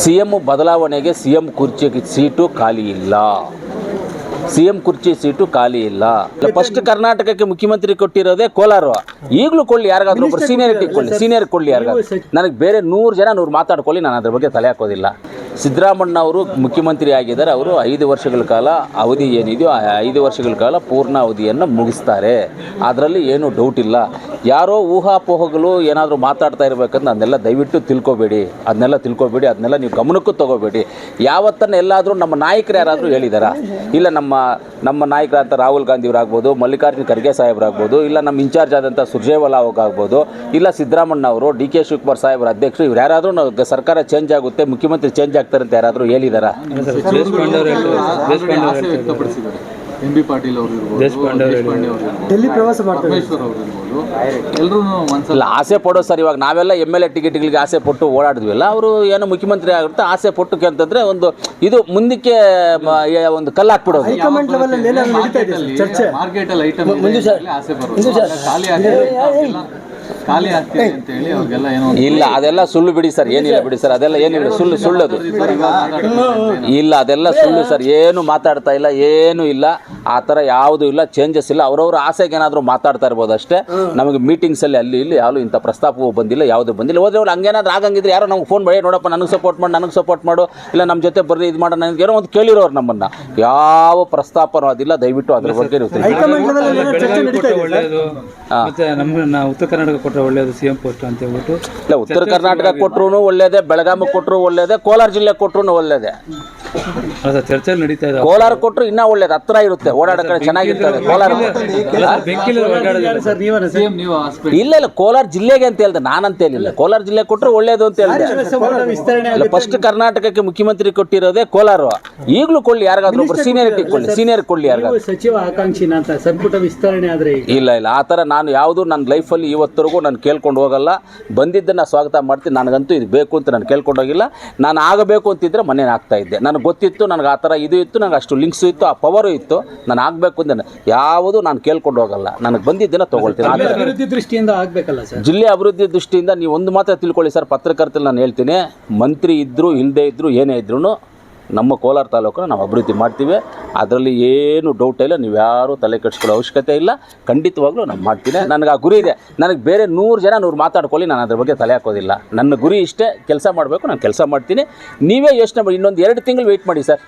C M ಬದಲಾವಣೆಗೆ CM ಕುರ್ಚಿ seat ಖಾಲಿ ಇಲ್ಲ. ಸಿಎಂ ಕುರ್ಚಿ ಸೀಟು ಖಾಲಿ ಇಲ್ಲ. ಫಸ್ಟ್ ಕರ್ನಾಟಕಕ್ಕೆ ಮುಖ್ಯಮಂತ್ರಿ ಕೊಟ್ಟಿರೋದೇ ಕೋಲಾರ. ಈಗಲೂ ಕೊಳ್ಳಿ ಯಾರಿಗಾದ್ರೂ ಒಬ್ಬರು ಸೀನಿಯರ್ ಕೊಳ್ಳಿ ಸೀನಿಯರ್ ಕೊಳ್ಳಿ ಯಾರಿಗಾದ್ರು. ನನಗೆ ಬೇರೆ ನೂರು ಜನ ನೂರು ಮಾತಾಡ್ಕೊಳ್ಳಿ ನಾನು ಅದ್ರ ಬಗ್ಗೆ ತಲೆ ಹಾಕೋದಿಲ್ಲ. ಸಿದ್ದರಾಮಣ್ಣ ಅವರು ಮುಖ್ಯಮಂತ್ರಿ ಆಗಿದ್ದಾರೆ ಅವರು ಐದು ವರ್ಷಗಳ ಕಾಲ ಅವಧಿ ಏನಿದೆಯೋ ಆ ಐದು ವರ್ಷಗಳ ಕಾಲ ಪೂರ್ಣ ಅವಧಿಯನ್ನು ಮುಗಿಸ್ತಾರೆ. ಅದರಲ್ಲಿ ಏನೂ ಡೌಟ್ ಇಲ್ಲ. ಯಾರೋ ಊಹಾಪೋಹಗಳು ಏನಾದರೂ ಮಾತಾಡ್ತಾ ಇರಬೇಕಂದ್ರೆ ಅದನ್ನೆಲ್ಲ ದಯವಿಟ್ಟು ತಿಳ್ಕೊಬೇಡಿ. ಅದನ್ನೆಲ್ಲ ತಿಳ್ಕೊಬೇಡಿ. ಅದನ್ನೆಲ್ಲ ನೀವು ಗಮನಕ್ಕೂ ತಗೋಬೇಡಿ. ಯಾವತ್ತನ್ನ ಎಲ್ಲಾದರೂ ನಮ್ಮ ನಾಯಕರು ಯಾರಾದರೂ ಹೇಳಿದಾರಾ? ಇಲ್ಲ ನಮ್ಮ ನಮ್ಮ ನಾಯಕರಾದಂಥ ರಾಹುಲ್ ಗಾಂಧಿಯವರಾಗ್ಬೋದು, ಮಲ್ಲಿಕಾರ್ಜುನ ಖರ್ಗೆ ಸಾಹೇಬರಾಗ್ಬೋದು, ಇಲ್ಲ ನಮ್ಮ ಇನ್ಚಾರ್ಜ್ ಆದಂಥ ಸುರ್ಜೇವಾಲಾ ಆಗ್ಬೋದು ಇಲ್ಲ ಸಿದ್ದರಾಮಣ್ಣ ಅವರು ಡಿ ಕೆ ಶಿವಕುಮಾರ್ ಸಾಹೇಬರ ಅಧ್ಯಕ್ಷರು, ಇವ್ರು ಯಾರಾದರೂ ಸರ್ಕಾರ ಚೇಂಜ್ ಆಗುತ್ತೆ, ಮುಖ್ಯಮಂತ್ರಿ ಚೇಂಜ್ ಅಂತ ಯಾರಾದರೂ ಹೇಳಿದಾರಾ? ಆಸೆ ವ್ಯಕ್ತಪಡಿಸಿದ್ದಾರೆ. ಎಂ ಬಿ ಪಾಟೀಲ್ ಅವರು ಇರ್ಬೋದು ದೇಶಪಾಂಡೆ ಅವರು ಡೆಲ್ಲಿ ಪ್ರವಾಸ ಮಾಡ್ತಾರೆ ಪರಮೇಶ್ವರ್ ಅವರು ಇರ್ಬೋದು. ಎಲ್ಲರೂ ಮನಸ್ಸಲ್ಲಿ ಇಲ್ಲ ಆಸೆ ಪಡೋ ಸರ್ ಇವಾಗ ನಾವೆಲ್ಲ ಎಂ ಎಲ್ ಎ ಟಿಕೆಟ್ಗಳಿಗೆ ಆಸೆ ಪಟ್ಟು ಓಡಾಡಿದ್ವಿಲ್ಲ ಅವರು ಏನೋ ಮುಖ್ಯಮಂತ್ರಿ ಆಗುತ್ತೆ ಆಸೆ ಪಟ್ಟು ಅಂತಂದ್ರೆ ಒಂದು ಇದು ಮುಂದಕ್ಕೆ ಮ- ಏ- ಒಂದು ಕಲ್ಲು ಹಾಕ್ಬಿಡೋದು ಹೈಕಮಾಂಡ್ ಲೆವೆಲ್ ಅಲ್ಲಿ ಏನಾದ್ರು ನಡೀತಾ ಇದೆ ಸರ್? ಚರ್ಚೆ. ಮಾರ್ಕೆಟ್ ಅಲ್ಲಿ ಐಟಮ್ ಆಸೆ ಬರೋದು. ಖಾಲಿ ಆಗ್ತಿದೆ ಅಂತೆಲ್ಲ ಆಗ್ತಿದೆ ಅಂತ ಹೇಳಿ ಅವ್ರಿಗೆಲ್ಲ ಏನೋ ಇಲ್ಲ ಅದೆಲ್ಲ ಸುಳ್ಳು ಬಿಡಿ ಸರ್ ಏನಿಲ್ಲ ಬಿಡಿ ಸರ್ ಅದೆಲ್ಲ ಏನಿಲ್ಲ ಸುಳ್ಳು ಸುಳ್ಳದು ಇಲ್ಲ ಅದೆಲ್ಲ ಸುಳ್ಳು ಸರ್ ಏನು ಮಾತಾಡ್ತಾ ಇಲ್ಲ ಏನು ಇಲ್ಲ ಆ ಥರ ಯಾವುದೂ ಇಲ್ಲ ಚೇಂಜಸ್ ಇಲ್ಲ. ಅವ್ರವ್ರ ಆಸೆಗೆ ಏನಾದರೂ ಮಾತಾಡ್ತಾ ಇರ್ಬೋದು ಅಷ್ಟೇ. ನಮಗೆ ಮೀಟಿಂಗ್ಸಲ್ಲಿ ಅಲ್ಲಿ ಇಲ್ಲಿ ಯಾರು ಇಂಥ ಪ್ರಸ್ತಾಪವೂ ಬಂದಿಲ್ಲ ಯಾವುದೂ ಬಂದಿಲ್ಲ. ಹೋದ್ರೆ ಅವ್ರು ಹಂಗೇನಾದ್ರೂ ಆಗಂಗಿದ್ರೆ ಯಾರೋ ನಮ್ಗೆ ಫೋನ್ ಮಾಡಿ ನೋಡಪ್ಪ ನನಗೆ ಸಪೋರ್ಟ್ ಮಾಡಿ ನನಗೆ ಸಪೋರ್ಟ್ ಮಾಡು ಇಲ್ಲ ನಮ್ಮ ಜೊತೆ ಬರ್ರಿ ಇದು ಮಾಡೋ ನನಗೆ ಏನೋ ಒಂದು ಕೇಳಿರೋರು ನಮ್ಮನ್ನು. ಯಾವ ಪ್ರಸ್ತಾಪನೂ ಅದಿಲ್ಲ ದಯವಿಟ್ಟು ಅದ್ರ ಬಗ್ಗೆ ಉತ್ತರ ಕರ್ನಾಟಕ ಕೊಟ್ಟರೆ ಒಳ್ಳೆಯದು ಸಿ ಎಂ ಪೋಸ್ಟ್ ಅಂತ ಹೇಳ್ಬಿಟ್ಟು ಇಲ್ಲ ಉತ್ತರ ಕರ್ನಾಟಕ ಕೊಟ್ಟರು ಒಳ್ಳೇದೇ ಬೆಳಗಾವಿ ಕೊಟ್ಟರು ಒಳ್ಳೇದೇ ಕೋಲಾರ ಜಿಲ್ಲೆ ಕೊಟ್ಟರು ಒಳ್ಳೇದೇ. ಚರ್ಚೆಯಲ್ಲಿ ನಡೀತಾ ಇದೆ. ಕೋಲಾರ ಕೊಟ್ಟರು ಇನ್ನೂ ಒಳ್ಳೇದು ಹತ್ರ ಇರುತ್ತೆ ಓಡಾಡೋ ಕಡೆ ಚೆನ್ನಾಗಿರ್ತದೆ ಕೋಲಾರ. ಇಲ್ಲ ಇಲ್ಲ ಕೋಲಾರ ಜಿಲ್ಲೆಗೆ ಅಂತ ಹೇಳ್ದೆ ನಾನಂತ ಹೇಳಿಲ್ಲ. ಕೋಲಾರ ಜಿಲ್ಲೆ ಕೊಟ್ಟರು ಒಳ್ಳೇದು ಅಂತ ಹೇಳಿದೆ. ಇಲ್ಲ ಫಸ್ಟ್ ಕರ್ನಾಟಕಕ್ಕೆ ಮುಖ್ಯಮಂತ್ರಿ ಕೊಟ್ಟಿರೋದೇ ಕೋಲಾರ. ಈಗಲೂ ಕೊಳ್ಳಿ ಯಾರಿಗಾದ್ರೂ ಒಬ್ಬರು ಸೀನಿಯರಿಟಿ ಕೊಳ್ಳಿ ಸೀನಿಯರ್ ಕೊಳ್ಳಿ ಯಾರಿಗಾದ್ರೂ. ನೀವು ಸಚಿವ ಆಕಾಂಕ್ಷಿನ ಅಂತ ಸಂಪುಟ ವಿಸ್ತರಣೆ ಆದರೆ ಇಲ್ಲ ಇಲ್ಲ ಆ ಥರ ನಾನು ಯಾವುದು ನನ್ನ ಲೈಫಲ್ಲಿ ಇವತ್ತರೆಗೂ ನಾನು ಕೇಳ್ಕೊಂಡು ಹೋಗಲ್ಲ. ಬಂದಿದ್ದನ್ನು ಸ್ವಾಗತ ಮಾಡ್ತೀನಿ. ನನಗಂತೂ ಇದು ಬೇಕು ಅಂತ ನಾನು ಕೇಳ್ಕೊಂಡೋಗಿಲ್ಲ ನಾನು ಆಗಬೇಕು ಅಂತಿದ್ರೆ ಮನೇನ ಆಗ್ತಾ ಇದ್ದೆ. ನನಗೆ ಗೊತ್ತಿತ್ತು ನನಗೆ ಆ ಥರ ಇದು ಇತ್ತು ನನಗೆ ಅಷ್ಟು ಲಿಂಕ್ಸು ಇತ್ತು ಆ ಪವರು ಇತ್ತು ನಾನು ಆಗಬೇಕು ಅಂತ ಯಾವುದು ನಾನು ಕೇಳ್ಕೊಂಡು ಹೋಗಲ್ಲ. ನನಗೆ ಬಂದಿದ್ದನ್ನು ತೊಗೊಳ್ತೀನಿ. ಆ ಥರ ಅಭಿವೃದ್ಧಿ ದೃಷ್ಟಿಯಿಂದ ಆಗಬೇಕಲ್ಲ ಸರ್? ಜಿಲ್ಲೆ ಅಭಿವೃದ್ಧಿ ದೃಷ್ಟಿಯಿಂದ ನೀವು ಒಂದು ಮಾತ್ರ ತಿಳ್ಕೊಳ್ಳಿ ಸರ್ ಪತ್ರಕರ್ತರು ನಾನು ಹೇಳ್ತೀನಿ. ಮಂತ್ರಿ ಇದ್ದರು ಇಲ್ಲದೇ ಇದ್ದರು ಏನೇ ಇದ್ರೂ ನಮ್ಮ ಕೋಲಾರ ತಾಲೂಕನ್ನ ನಾವು ಅಭಿವೃದ್ಧಿ ಮಾಡ್ತೀವಿ. ಅದರಲ್ಲಿ ಏನು ಡೌಟ್ ಇಲ್ಲ, ನೀವು ಯಾರೂ ತಲೆ ಕೆಡಿಸ್ಕೊಳ್ಳೋ ಅವಶ್ಯಕತೆ ಇಲ್ಲ. ಖಂಡಿತವಾಗ್ಲೂ ನಾನು ಮಾಡ್ತೀನಿ. ನನಗೆ ಆ ಗುರಿ ಇದೆ. ನನಗೆ ಬೇರೆ ನೂರು ಜನ ನೂರು ಮಾತಾಡ್ಕೊಳ್ಳಿ, ನಾನು ಅದ್ರ ಬಗ್ಗೆ ತಲೆ ಹಾಕೋದಿಲ್ಲ. ನನ್ನ ಗುರಿ ಇಷ್ಟೇ. ಕೆಲಸ ಮಾಡಬೇಕು, ನಾನು ಕೆಲಸ ಮಾಡ್ತೀನಿ. ನೀವೇ ಯೋಚನೆ ಮಾಡಿ, ಇನ್ನೊಂದು ಎರಡು ತಿಂಗಳು ವೆಯ್ಟ್ ಮಾಡಿ, ಸರ್.